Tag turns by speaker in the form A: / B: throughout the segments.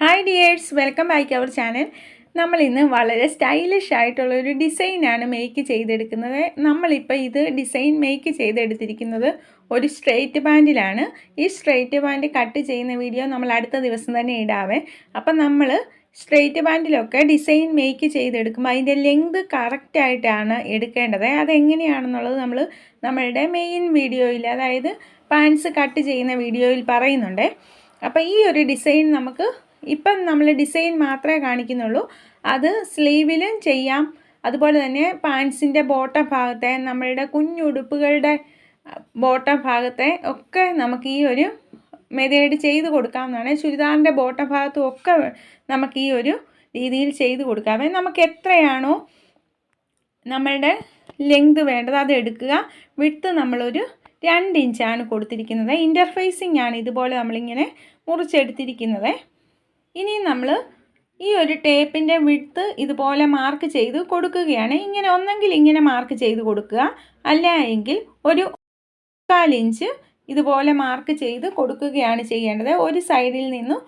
A: Hi dears welcome back our channel നമ്മൾ ഇന്ന് വളരെ സ്റ്റൈലിഷ് ആയിട്ടുള്ള ഒരു ഡിസൈനാണ് മേക്ക് ചെയ്തെടുക്കുന്നത്. നമ്മളിപ്പോൾ ഇത് ഡിസൈൻ മേക്ക് ചെയ്തെടുത്തിരിക്കുന്നത് ഒരു സ്ട്രെയിറ്റ് പാന്റിലാണ് ഈ സ്ട്രെയിറ്റ് പാന്റ് കട്ട് ചെയ്യുന്ന വീഡിയോ നമ്മൾ അടുത്ത ദിവസം തന്നെ ഇടാവേ. അപ്പം നമ്മൾ സ്ട്രെയിറ്റ് പാന്റിലൊക്കെ ഡിസൈൻ മേക്ക് ചെയ്തെടുക്കുമ്പോൾ അതിന്റെ ലെങ്ത് കറക്റ്റായിട്ടാണ് എടുക്കേണ്ടത്. അതെങ്ങനെയാണെന്നുള്ളത് നമ്മൾ നമ്മളുടെ മെയിൻ വീഡിയോയിൽ അതായത് പാൻസ് കട്ട് ചെയ്യുന്ന വീഡിയോയിൽ പറയുന്നുണ്ട്. അപ്പോൾ ഈ ഒരു ഡിസൈൻ നമുക്ക് ഇപ്പം നമ്മൾ ഡിസൈൻ മാത്രമേ കാണിക്കുന്നുള്ളൂ. അത് സ്ലീവിലും ചെയ്യാം. അതുപോലെ തന്നെ പാൻസിന്റെ ബോട്ടം ഭാഗത്തെ നമ്മളുടെ കുഞ്ഞുടുപ്പുകളുടെ ബോട്ടം ഭാഗത്തെ ഒക്കെ നമുക്ക് ഈ ഒരു മെതേഡ് ചെയ്ത് കൊടുക്കാവുന്നതാണ്. ചുരിദാറിന്റെ ബോട്ടം ഭാഗത്തും ഒക്കെ നമുക്ക് ഈ ഒരു രീതിയിൽ ചെയ്ത് കൊടുക്കാമേ നമുക്ക് എത്രയാണോ നമ്മളുടെ ലെങ്ത് വേണ്ടത് അത് എടുക്കുക. വിട്ട് നമ്മളൊരു രണ്ട് ഇഞ്ചാണ് കൊടുത്തിരിക്കുന്നത്. ഇന്റർഫേസിങ് ആണ് ഇതുപോലെ നമ്മളിങ്ങനെ മുറിച്ചെടുത്തിരിക്കുന്നത്. ഇനി നമ്മൾ ഈ ഒരു ടേപ്പിന്റെ വിടുത്ത് ഇതുപോലെ മാർക്ക് ചെയ്ത് കൊടുക്കുകയാണ്. ഇങ്ങനെ ഒന്നെങ്കിൽ ഇങ്ങനെ മാർക്ക് ചെയ്ത് കൊടുക്കുക. അല്ല എങ്കിൽ ഒരു മുക്കാൽ ഇഞ്ച് ഇതുപോലെ മാർക്ക് ചെയ്ത് കൊടുക്കുകയാണ് ചെയ്യേണ്ടത്. ഒരു സൈഡിൽ നിന്നും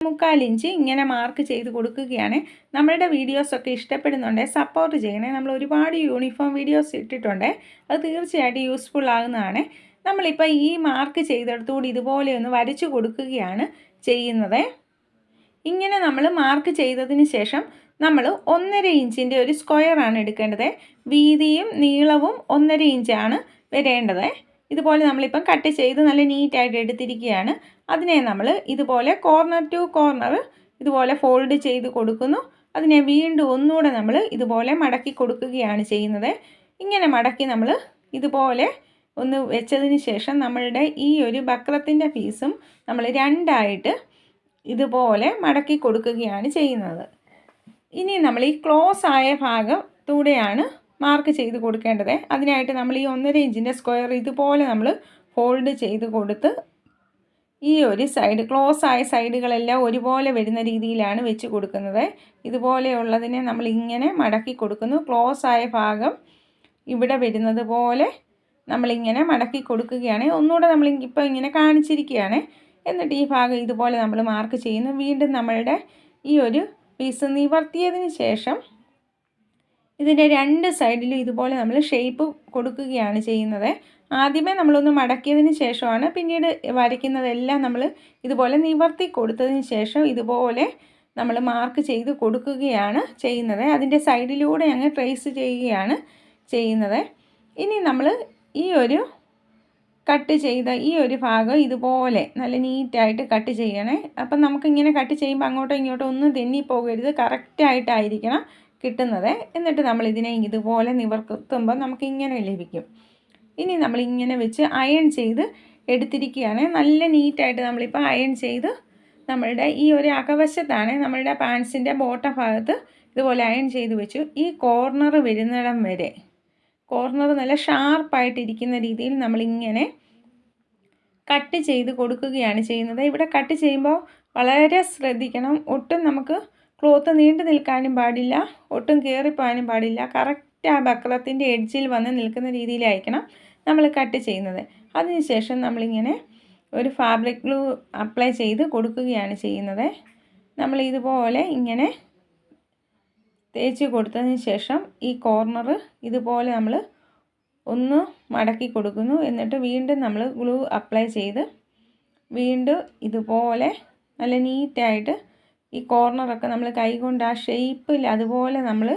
A: മുക്കാൽ ഇഞ്ച് ഇങ്ങനെ മാർക്ക് ചെയ്ത് കൊടുക്കുകയാണ്. നമ്മളുടെ വീഡിയോസൊക്കെ ഇഷ്ടപ്പെടുന്നുണ്ട് സപ്പോർട്ട് ചെയ്യണേ. നമ്മൾ ഒരുപാട് യൂണിഫോം വീഡിയോസ് ഇട്ടിട്ടുണ്ട്. അത് തീർച്ചയായിട്ടും യൂസ്ഫുൾ ആകുന്നതാണ്. നമ്മളിപ്പോൾ ഈ മാർക്ക് ചെയ്തെടുത്തുകൂടി ഇതുപോലെ ഒന്ന് വരച്ചു കൊടുക്കുകയാണ് ചെയ്യുന്നത്. ഇങ്ങനെ നമ്മൾ മാർക്ക് ചെയ്തതിന് ശേഷം നമ്മൾ ഒന്നര ഇഞ്ചിന്റെ ഒരു സ്ക്വയറാണ് എടുക്കേണ്ടത്. വീതിയും നീളവും ഒന്നര ഇഞ്ചാണ് വരേണ്ടത്. ഇതുപോലെ നമ്മളിപ്പം കട്ട് ചെയ്ത് നല്ല നീറ്റായിട്ട് എടുത്തിരിക്കുകയാണ്. അതിനെ നമ്മൾ ഇതുപോലെ കോർണർ ടു കോർണർ ഇതുപോലെ ഫോൾഡ് ചെയ്ത് കൊടുക്കുന്നു. അതിനെ വീണ്ടും ഒന്നുകൂടെ നമ്മൾ ഇതുപോലെ മടക്കി കൊടുക്കുകയാണ് ചെയ്യുന്നത്. ഇങ്ങനെ മടക്കി നമ്മൾ ഇതുപോലെ ഒന്ന് വെച്ചതിന് ശേഷം നമ്മളുടെ ഈ ഒരു ബക്രത്തിന്റെ പീസും നമ്മൾ രണ്ടായിട്ട് ഇതുപോലെ മടക്കി കൊടുക്കുകയാണ് ചെയ്യുന്നത്. ഇനി നമ്മൾ ഈ ക്ലോസ് ആയ ഭാഗത്തൂടെയാണ് മാർക്ക് ചെയ്ത് കൊടുക്കേണ്ടത്. അതിനായിട്ട് നമ്മൾ ഈ ഒന്നര ഇഞ്ചിന്റെ സ്ക്വയർ ഇതുപോലെ നമ്മൾ ഫോൾഡ് ചെയ്ത് കൊടുത്ത് ഈ ഒരു സൈഡ് ക്ലോസ് ആയ സൈഡുകളെല്ലാം ഒരുപോലെ വരുന്ന രീതിയിലാണ് വെച്ച് കൊടുക്കുന്നത്. ഇതുപോലെയുള്ളതിനെ നമ്മൾ ഇങ്ങനെ മടക്കി കൊടുക്കുന്നു. ക്ലോസ് ആയ ഭാഗം ഇവിടെ വരുന്നത് പോലെ നമ്മളിങ്ങനെ മടക്കി കൊടുക്കുകയാണ്. ഒന്നുകൂടെ നമ്മൾ ഇപ്പോൾ ഇങ്ങനെ കാണിച്ചിരിക്കുകയാണ്. എന്നിട്ട് ഈ ഭാഗം ഇതുപോലെ നമ്മൾ മാർക്ക് ചെയ്യുന്നു. വീണ്ടും നമ്മളുടെ ഈ ഒരു പീസ് നിവർത്തിയതിന് ശേഷം ഇതിന്റെ രണ്ട് സൈഡിലും ഇതുപോലെ നമ്മൾ ഷേപ്പ് കൊടുക്കുകയാണ് ചെയ്യുന്നത്. ആദ്യമേ നമ്മളൊന്ന് മടക്കിയതിന് ശേഷമാണ് പിന്നീട് വരയ്ക്കുന്നതെല്ലാം നമ്മൾ ഇതുപോലെ നിവർത്തി കൊടുത്തതിന് ശേഷം ഇതുപോലെ നമ്മൾ മാർക്ക് ചെയ്ത് കൊടുക്കുകയാണ് ചെയ്യുന്നത്. അതിന്റെ സൈഡിലൂടെ അങ്ങ് ട്രേസ് ചെയ്യുകയാണ് ചെയ്യുന്നത്. ഇനി നമ്മൾ ഈ ഒരു കട്ട് ചെയ്ത ഈ ഒരു ഭാഗം ഇതുപോലെ നല്ല നീറ്റായിട്ട് കട്ട് ചെയ്യണേ. അപ്പം നമുക്കിങ്ങനെ കട്ട് ചെയ്യുമ്പോൾ അങ്ങോട്ടോ ഇങ്ങോട്ടോ ഒന്നും തെന്നി പോകരുത്. കറക്റ്റായിട്ടായിരിക്കണം കിട്ടുന്നത്. എന്നിട്ട് നമ്മൾ ഇതിനെ ഇതുപോലെ നിവർത്തുമ്പോൾ നമുക്കിങ്ങനെ ലഭിക്കും. ഇനി നമ്മളിങ്ങനെ വെച്ച് അയൺ ചെയ്ത് എടുത്തിരിക്കുകയാണ്. നല്ല നീറ്റായിട്ട് നമ്മളിപ്പോൾ അയൺ ചെയ്ത് നമ്മളുടെ ഈ ഒരു അകവശത്താണ് നമ്മളുടെ പാൻസിന്റെ ബോട്ടം ഭാഗത്ത് ഇതുപോലെ അയൺ ചെയ്ത് വെച്ചു. ഈ കോർണർ വരുന്നിടം വരെ കോർണർ നല്ല ഷാർപ്പായിട്ടിരിക്കുന്ന രീതിയിൽ നമ്മളിങ്ങനെ കട്ട് ചെയ്ത് കൊടുക്കുകയാണ് ചെയ്യുന്നത്. ഇവിടെ കട്ട് ചെയ്യുമ്പോൾ വളരെ ശ്രദ്ധിക്കണം. ഒട്ടും നമുക്ക് ക്ലോത്ത് നീണ്ടു നിൽക്കാനും പാടില്ല. ഒട്ടും കയറിപ്പോകാനും പാടില്ല. കറക്റ്റ് ആ ബക്രത്തിന്റെ എഡ്ജിൽ വന്ന് നിൽക്കുന്ന രീതിയിലായിരിക്കണം നമ്മൾ കട്ട് ചെയ്യുന്നത്. അതിനുശേഷം നമ്മളിങ്ങനെ ഒരു ഫാബ്രിക് ഗ്ലൂ അപ്ലൈ ചെയ്ത് കൊടുക്കുകയാണ് ചെയ്യുന്നത്. നമ്മൾ ഇതുപോലെ ഇങ്ങനെ തേച്ച് കൊടുത്തതിന് ശേഷം ഈ കോർണർ ഇതുപോലെ നമ്മൾ ഒന്ന് മടക്കി കൊടുക്കുന്നു. എന്നിട്ട് വീണ്ടും നമ്മൾ ഗ്ലൂ അപ്ലൈ ചെയ്ത് വീണ്ടും ഇതുപോലെ നല്ല നീറ്റായിട്ട് ഈ കോർണറൊക്കെ നമ്മൾ കൈകൊണ്ട് ആ ഷേപ്പിൽ അതുപോലെ നമ്മൾ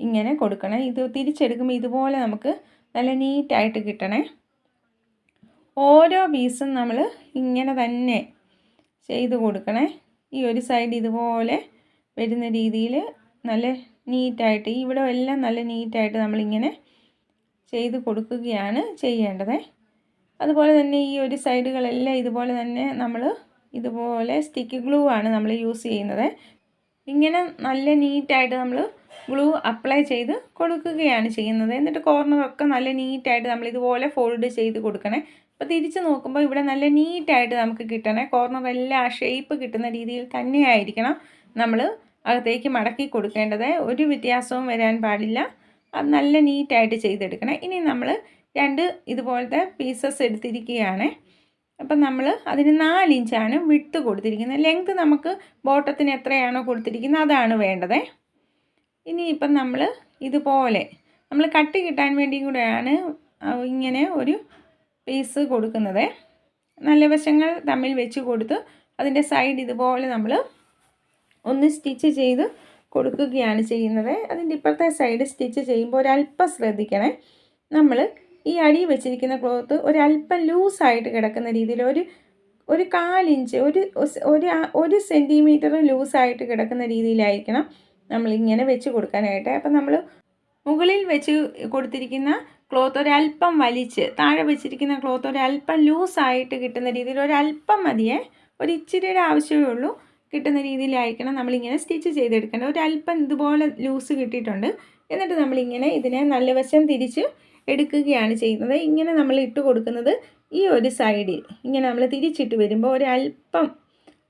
A: ഇങ്ങനെ കൊടുക്കണം. ഇത് തിരിച്ചെടുക്കുമ്പോൾ ഇതുപോലെ നമുക്ക് നല്ല നീറ്റായിട്ട് കിട്ടണേ. ഓരോ പീസും നമ്മൾ ഇങ്ങനെ തന്നെ ചെയ്ത് കൊടുക്കണേ. ഈ ഒരു സൈഡ് ഇതുപോലെ വരുന്ന രീതിയിൽ നല്ല നീറ്റായിട്ട് ഇവിടെ എല്ലാം നല്ല നീറ്റായിട്ട് നമ്മളിങ്ങനെ ചെയ്ത് കൊടുക്കുകയാണ് ചെയ്യേണ്ടത്. അതുപോലെ തന്നെ ഈ ഒരു സൈഡുകളെല്ലാം ഇതുപോലെ തന്നെ നമ്മൾ ഇതുപോലെ സ്റ്റിക്ക് ഗ്ലൂ ആണ് നമ്മൾ യൂസ് ചെയ്യുന്നത്. ഇങ്ങനെ നല്ല നീറ്റായിട്ട് നമ്മൾ ഗ്ലൂ അപ്ലൈ ചെയ്ത് കൊടുക്കുകയാണ് ചെയ്യുന്നത്. എന്നിട്ട് കോർണറൊക്കെ നല്ല നീറ്റായിട്ട് നമ്മൾ ഇതുപോലെ ഫോൾഡ് ചെയ്ത് കൊടുക്കണേ. അപ്പോൾ തിരിച്ച് നോക്കുമ്പോൾ ഇവിടെ നല്ല നീറ്റായിട്ട് നമുക്ക് കിട്ടണേ. കോർണറെല്ലാം ആ ഷേപ്പ് കിട്ടുന്ന രീതിയിൽ തന്നെയായിരിക്കണം നമ്മൾ അകത്തേക്ക് മടക്കി കൊടുക്കേണ്ടത് ഒരു വ്യത്യാസവും വരാൻ പാടില്ല. അത് നല്ല നീറ്റായിട്ട് ചെയ്തെടുക്കണം. ഇനി നമ്മൾ രണ്ട് ഇതുപോലത്തെ പീസസ് എടുത്തിരിക്കുകയാണ്. അപ്പം നമ്മൾ അതിന് നാലിഞ്ചാണ് വിട്ട് കൊടുത്തിരിക്കുന്നത്. ലെങ്ത് നമുക്ക് ബോട്ടത്തിന് എത്രയാണോ കൊടുത്തിരിക്കുന്നത് അതാണ് വേണ്ടത്. ഇനി ഇപ്പം നമ്മൾ ഇതുപോലെ നമ്മൾ കട്ട് കിട്ടാൻ വേണ്ടി കൂടെയാണ് ഇങ്ങനെ ഒരു പീസ് കൊടുക്കുന്നത്. നല്ല വശങ്ങൾ തമ്മിൽ വെച്ച് കൊടുത്ത് അതിന്റെ സൈഡ് ഇതുപോലെ നമ്മൾ ഒന്ന് സ്റ്റിച്ച് ചെയ്ത് കൊടുക്കുകയാണ് ചെയ്യുന്നത്. അതിന്റെ ഇപ്പുറത്തെ സൈഡ് സ്റ്റിച്ച് ചെയ്യുമ്പോൾ ഒരല്പം ശ്രദ്ധിക്കണേ. നമ്മൾ ഈ അടി വെച്ചിരിക്കുന്ന ക്ലോത്ത് ഒരല്പം ലൂസായിട്ട് കിടക്കുന്ന രീതിയിൽ ഒരു ഒരു കാലിഞ്ച് ഒരു ഒരു സെന്റിമീറ്റർ ലൂസായിട്ട് കിടക്കുന്ന രീതിയിലായിരിക്കണം നമ്മളിങ്ങനെ വെച്ച് കൊടുക്കാനായിട്ട്. അപ്പം നമ്മൾ മുകളിൽ വെച്ച് കൊടുത്തിരിക്കുന്ന ക്ലോത്ത് ഒരല്പം വലിച്ച് താഴെ വെച്ചിരിക്കുന്ന ക്ലോത്ത് ഒരല്പം ലൂസായിട്ട് കിട്ടുന്ന രീതിയിൽ ഒരല്പം മതിയേ. ഒരു ഇച്ചിരിയുടെ ആവശ്യമേ ഉള്ളൂ. കിട്ടുന്ന രീതിയിലായിരിക്കണം നമ്മളിങ്ങനെ സ്റ്റിച്ച് ചെയ്തെടുക്കേണ്ടത്. ഒരല്പം ഇതുപോലെ ലൂസ് കിട്ടിയിട്ടുണ്ട്. എന്നിട്ട് നമ്മളിങ്ങനെ ഇതിനെ നല്ല വശം തിരിച്ച് എടുക്കുകയാണ് ചെയ്യുന്നത്. ഇങ്ങനെ നമ്മൾ ഇട്ട് കൊടുക്കുന്നത് ഈ ഒരു സൈഡിൽ ഇങ്ങനെ നമ്മൾ തിരിച്ചിട്ട് വരുമ്പോൾ ഒരല്പം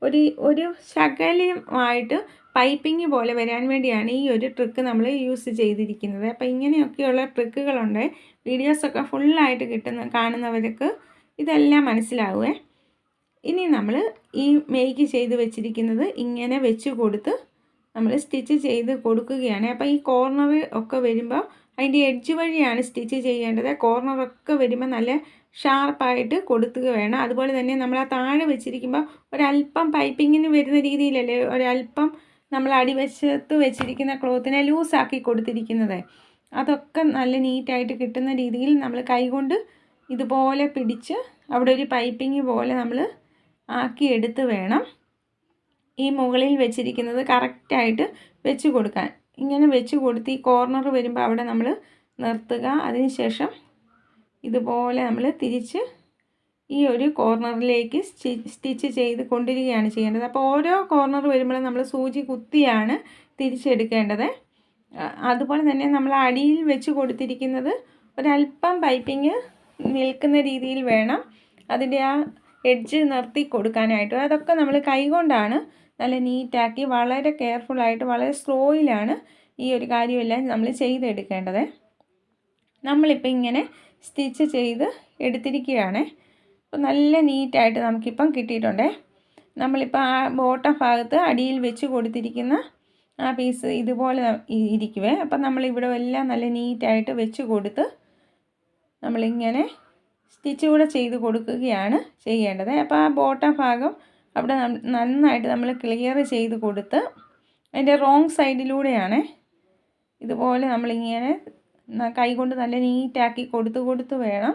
A: ഒരു ഒരു ശകലമായിട്ട് പൈപ്പിംഗ് പോലെ വരാൻ വേണ്ടിയാണ് ഈ ഒരു ട്രിക്ക് നമ്മൾ യൂസ് ചെയ്തിരിക്കുന്നത്. അപ്പോൾ ഇങ്ങനെയൊക്കെയുള്ള ട്രിക്കുകളുണ്ട് വീഡിയോസൊക്കെ ഫുള്ളായിട്ട് കിട്ടുന്ന കാണുന്നവർക്ക് ഇതെല്ലാം മനസ്സിലാവുമേ ഇനി നമ്മൾ ഈ മേക്ക് ചെയ്ത് വെച്ചിരിക്കുന്നത് ഇങ്ങനെ വെച്ച് കൊടുത്ത് നമ്മൾ സ്റ്റിച്ച് ചെയ്ത് കൊടുക്കുകയാണ്. അപ്പോൾ ഈ കോർണർ ഒക്കെ വരുമ്പോൾ അതിന്റെ എഡ്ജ് വഴിയാണ് സ്റ്റിച്ച് ചെയ്യേണ്ടത്. കോർണറൊക്കെ വരുമ്പോൾ നല്ല ഷാർപ്പായിട്ട് കൊടുത്തുക വേണം. അതുപോലെ തന്നെ നമ്മൾ ആ താഴെ വെച്ചിരിക്കുമ്പോൾ ഒരല്പം പൈപ്പിങ്ങിന് വരുന്ന രീതിയിലല്ലേ ഒരല്പം നമ്മൾ അടിവശത്ത് വെച്ചിരിക്കുന്ന ക്ലോത്തിനെ ലൂസാക്കി കൊടുത്തിരിക്കുന്നത്. അതൊക്കെ നല്ല നീറ്റായിട്ട് കിട്ടുന്ന രീതിയിൽ നമ്മൾ കൈകൊണ്ട് ഇതുപോലെ പിടിച്ച് അവിടെ ഒരു പൈപ്പിങ് പോലെ നമ്മൾ ആക്കി എടുത്ത് വേണം ഈ മുകളിൽ വെച്ചിരിക്കുന്നത് കറക്റ്റായിട്ട് വെച്ച് കൊടുക്കാൻ. ഇങ്ങനെ വെച്ച് കൊടുത്ത് ഈ കോർണർ വരുമ്പോൾ അവിടെ നമ്മൾ നിർത്തുക. അതിനുശേഷം ഇതുപോലെ നമ്മൾ തിരിച്ച് ഈ ഒരു കോർണറിലേക്ക് സ്റ്റിച്ച് ചെയ്ത് കൊണ്ടിരിക്കുകയാണ് ചെയ്യേണ്ടത്. അപ്പോൾ ഓരോ കോർണർ വരുമ്പോഴും നമ്മൾ സൂചി കുത്തിയാണ് തിരിച്ചെടുക്കേണ്ടത്. അതുപോലെ തന്നെ നമ്മൾ അടിയിൽ വെച്ച് കൊടുത്തിരിക്കുന്നത് ഒരല്പം പൈപ്പിങ് നിൽക്കുന്ന രീതിയിൽ വേണം. അതിന്റെ ആ എഡ്ജ് നിർത്തി കൊടുക്കാനായിട്ട്. അതൊക്കെ നമ്മൾ കൈകൊണ്ടാണ് നല്ല നീറ്റാക്കി വളരെ കെയർഫുള്ളായിട്ട് വളരെ സ്ലോയിലാണ് ഈ ഒരു കാര്യമെല്ലാം നമ്മൾ ചെയ്തെടുക്കേണ്ടത്. നമ്മളിപ്പോൾ ഇങ്ങനെ സ്റ്റിച്ച് ചെയ്ത് എടുത്തിരിക്കുകയാണ്. അപ്പോൾ നല്ല നീറ്റായിട്ട് നമുക്കിപ്പം കിട്ടിയിട്ടുണ്ടേ. നമ്മളിപ്പോൾ ആ ബോട്ടം ഭാഗത്ത് അടിയിൽ വെച്ച് കൊടുത്തിരിക്കുന്ന ആ പീസ് ഇതുപോലെ ഇരിക്കുവേ. അപ്പം നമ്മളിവിടെ എല്ലാം നല്ല നീറ്റായിട്ട് വെച്ച് കൊടുത്ത് നമ്മളിങ്ങനെ സ്റ്റിച്ച് കൂടെ ചെയ്ത് കൊടുക്കുകയാണ് ചെയ്യേണ്ടത്. അപ്പോൾ ആ ബോട്ടം ഭാഗം അവിടെ നന്നായിട്ട് നമ്മൾ ക്ലിയർ ചെയ്ത് കൊടുത്ത് അതിന്റെ റോങ് സൈഡിലൂടെയാണ് ഇതുപോലെ നമ്മളിങ്ങനെ കൈകൊണ്ട് നല്ല നീറ്റാക്കി കൊടുത്ത് കൊടുത്ത് വേണം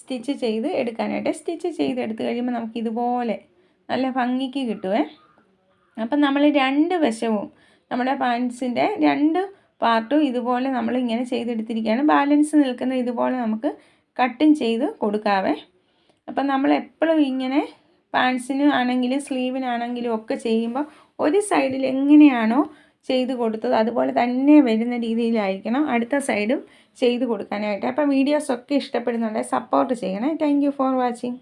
A: സ്റ്റിച്ച് ചെയ്ത് എടുക്കാനായിട്ട്. സ്റ്റിച്ച് ചെയ്ത് എടുത്തു കഴിയുമ്പോൾ നമുക്ക് ഇതുപോലെ നല്ല ഭംഗിക്ക് കിട്ടുവേ. അപ്പം നമ്മൾ രണ്ട് വശവും നമ്മുടെ പാൻസിന്റെ രണ്ട് പാർട്ടും ഇതുപോലെ നമ്മൾ ഇങ്ങനെ ചെയ്തെടുത്തിരിക്കുകയാണ്. ബാലൻസ് നിൽക്കുന്ന ഇതുപോലെ നമുക്ക് കട്ടും ചെയ്ത് കൊടുക്കാവേ. അപ്പം നമ്മൾ എപ്പോഴും ഇങ്ങനെ പാൻസിന് ആണെങ്കിലും സ്ലീവിനാണെങ്കിലും ഒക്കെ ചെയ്യുമ്പോൾ ഒരു സൈഡിൽ എങ്ങനെയാണോ ചെയ്ത് കൊടുത്തത് അതുപോലെ തന്നെ വരുന്ന രീതിയിലായിരിക്കണം അടുത്ത സൈഡും ചെയ്ത് കൊടുക്കാനായിട്ട്. അപ്പോൾ വീഡിയോസൊക്കെ ഇഷ്ടപ്പെടുന്നുണ്ടെങ്കിൽ സപ്പോർട്ട് ചെയ്യണേ. Thank for watching